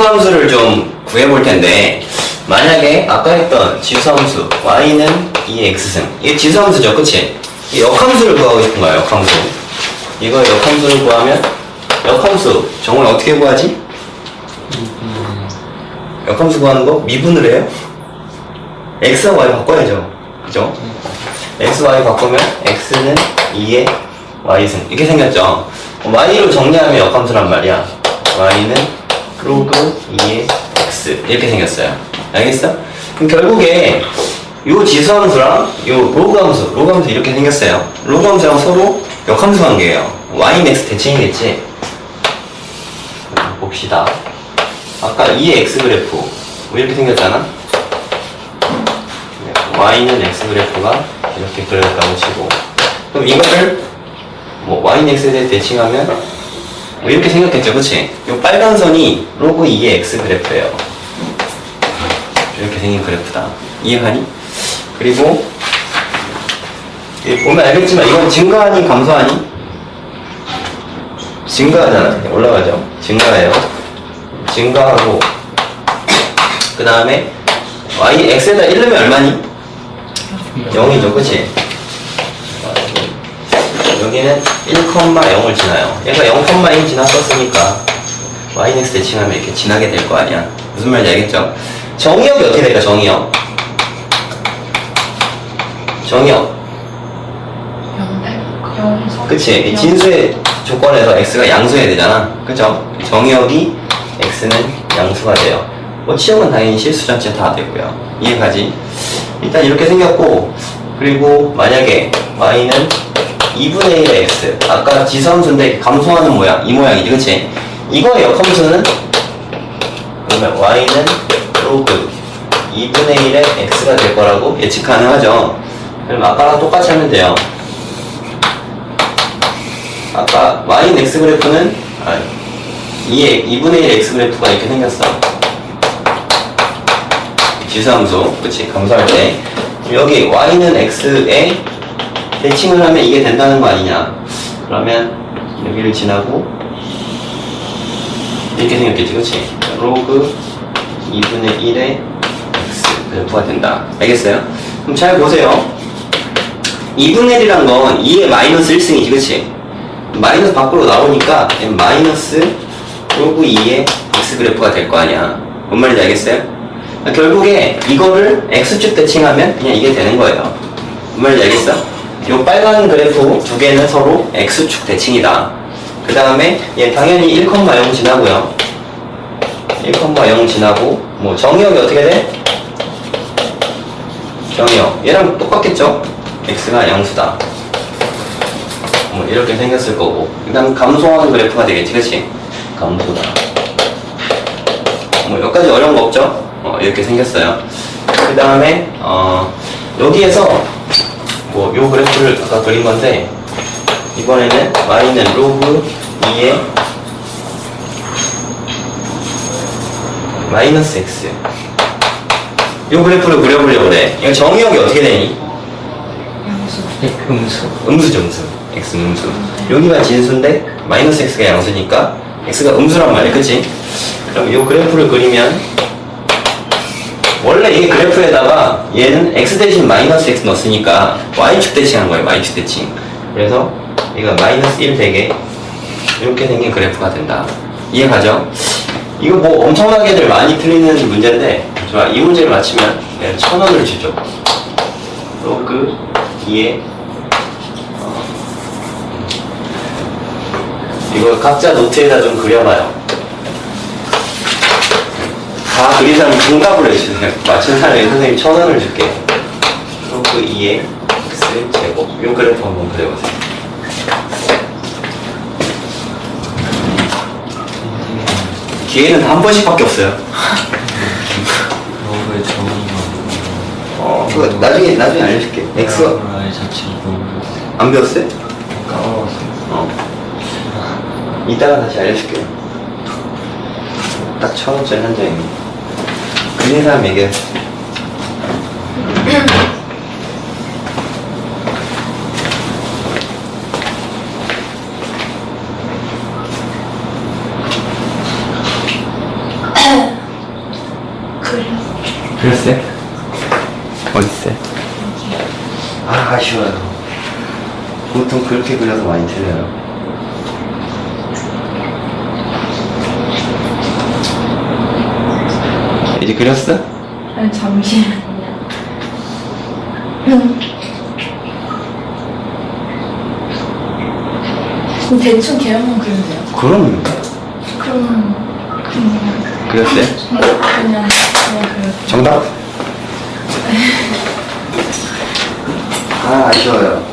함수를 좀 구해볼 텐데 만약에 아까 했던 지수함수 y는 2x승 이게 지수함수죠 그치? 이 역함수를 구하고 싶은 거야 역함수 이거 역함수를 구하면 역함수 정말 어떻게 구하지? 역함수 구하는 거 미분을 해요? x와 y 바꿔야죠 그죠? x, y 바꾸면 x는 2의 y승 이렇게 생겼죠 y로 정리하면 역함수란 말이야 y는 로그 2의 x. 이렇게 생겼어요. 알겠어? 그럼 결국에 요 지수함수랑 요 로그 함수 로그 함수 이렇게 생겼어요. 로그 함수랑 서로 역함수 관계예요. Y x 대칭이겠지? 봅시다. 아까 2의 x 그래프. 뭐 이렇게 생겼잖아? Y는 x 그래프가 이렇게 그려졌다고 치고. 그럼 이거를 뭐 y는 x에 대칭하면 뭐 이렇게 생겼겠죠 그치? 이 빨간 선이 로그 2의 x 그래프예요 이렇게 생긴 그래프다 이해하니? 그리고 이 보면 알겠지만 이건 증가하니 감소하니? 증가하잖아 올라가죠 증가해요 증가하고 그 다음에 y x에다 1 넣으면 얼마니? 0이죠 그치? 여기는 1,0을 지나요 얘가 0,1 지났었으니까 yx 대칭하면 이렇게 지나게 될 거 아니야 무슨 말인지 알겠죠? 정의역이 어떻게 될까 정의역? 정의역 그치 이 진수의 조건에서 x가 양수해야 되잖아 그죠? 정의역이 x는 양수가 돼요 뭐 치역은 당연히 실수 전체 다 되고요 이해가지? 일단 이렇게 생겼고 그리고 만약에 y는 2분의 1의 x 아까 지수함수인데 감소하는 모양 이 모양이지 그치? 이거의 역함수는 그러면 y는 로그 2분의 1의 x가 될 거라고 예측 가능하죠? 그럼 아까랑 똑같이 하면 돼요. 아까 y는 x 그래프는 아, 2의 2분의 1의 x 그래프가 이렇게 생겼어. 지수함수 그치? 감소할 때. 여기 y는 x에 대칭을 하면 이게 된다는 거 아니냐 그러면 여기를 지나고 이렇게 생겼겠지 그치 로그 2분의 1의 x 그래프가 된다 알겠어요? 그럼 잘 보세요 2분의 1이란 건 2의 마이너스 1승이지 그치 마이너스 밖으로 나오니까 마이너스 로그 2의 x 그래프가 될 거 아니야 뭔 말인지 알겠어요? 결국에 이거를 x축 대칭하면 그냥 이게 되는 거예요. 뭔 말인지 알겠어? 요 빨간 그래프 두 개는 서로 x축 대칭이다. 그 다음에 얘 당연히 1,0 지나고요. 1,0 지나고 뭐 정의역이 어떻게 돼? 정의역 얘랑 똑같겠죠? x가 양수다. 뭐 이렇게 생겼을 거고 일단 감소하는 그래프가 되겠지 그치? 감소다. 뭐 여기까지 어려운 거 없죠? 어, 이렇게 생겼어요. 그 다음에 어, 여기에서 뭐 요 그래프를 아까 그린 건데 이번에는 y는 로그 2의 마이너스 x 요 그래프를 그려보려고 그래. 이거 정의역이 어떻게 되니? 음수 음수죠 음수 x 음수 여기가 진수인데 마이너스 x가 양수니까 x가 음수란 말이야 그치? 그럼 요 그래프를 그리면 원래 이 그래프에다가 얘는 x 대신 마이너스 x 넣었으니까 y축 대칭한 거예요 y축 대칭. 그래서 얘가 마이너스 1 되게 이렇게 생긴 그래프가 된다. 이해가죠? 이거 뭐 엄청나게들 많이 틀리는 문제인데 좋아. 이 문제를 맞히면 천 원을 주죠. 로그 2에 이거 각자 노트에다 좀 그려봐요. 다 그린 사람 정답을 해주세요. 맞춘 사람이 선생님 천 원을 줄게. 로그 2의 x 제곱. 요 그래프 한번 그려보세요. 기회는 한 번씩밖에 없어요. 로그의 정의가 어, 그거 나중에 나중에 알려줄게. 자체를 모르겠어요 안 배웠어요? 까먹었어요 어. 이따가 다시 알려줄게요. 딱 천 원짜리 한 장입니다. 그린 사람 얘기해. 그렸어요? 어딨어요? 아, 아쉬워요. 보통 그렇게 그려서 많이 틀려요. 이제 그렸어? 아니, 잠시만요. 음. 그럼 대충 개형만 그리면 돼요. 그럼 그럼 그냥 그렸어요? 그냥 그냥. 정답? 아, 아쉬워요.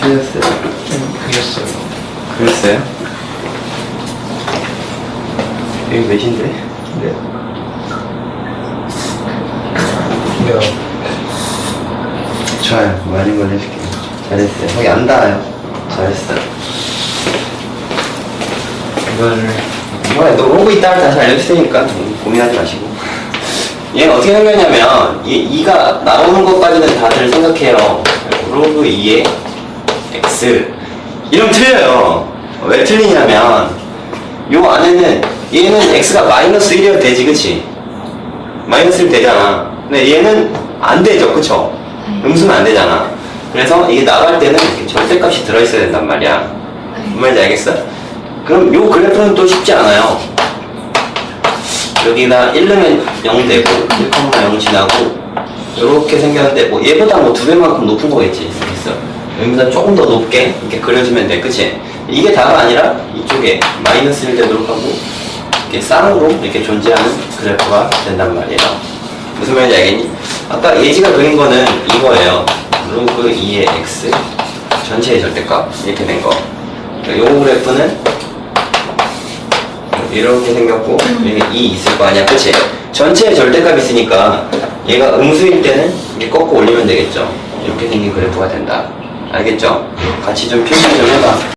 틀렸어요. 그렸어요. 그랬어요? 여기 몇인데? 네. 네. 좋아요. 많은 걸 해줄게요. 잘했어요. 거기 안 닿아요. 잘했어. 이거를 뭐야, 너 로그 이따가 다시 알려줄 테니까 음, 고민하지 마시고. 얘는 어떻게 생겼냐면, 이 2가 나오는 것까지는 다들 생각해요. 로그 2의 x. 이러면 틀려요. 왜 틀리냐면, 요 안에는, 얘는 x가 마이너스 1이어도 되지, 그치? 마이너스 1 되잖아. 근데 얘는 안 되죠, 그쵸? 음수는 안 되잖아. 그래서 이게 나갈 때는 이렇게 절대값이 들어있어야 된단 말이야. 무슨 말인지 알겠어? 그럼 요 그래프는 또 쉽지 않아요. 여기가 1 넣으면 0 되고 1,0 지나고 이렇게 생겼는데 뭐 얘보다 뭐 두 배만큼 높은 거겠지. 있어. 여기보다 조금 더 높게 이렇게 그려주면 돼. 그치? 이게 다가 아니라 이쪽에 마이너스 1 되도록 하고 이렇게 쌍으로 이렇게 존재하는 그래프가 된단 말이에요. 무슨 말인지 알겠니? 아까 예지가 그린 거는 이거예요. 로그 2의 x 전체의 절대값 이렇게 된 거. 그러니까 요 그래프는 이렇게 생겼고 여기 2 있을 거 아니야 그치? 전체의 절대값 있으니까 얘가 음수일 때는 이렇게 꺾고 올리면 되겠죠 이렇게 생긴 그래프가 된다 알겠죠? 같이 좀 표시 좀 해봐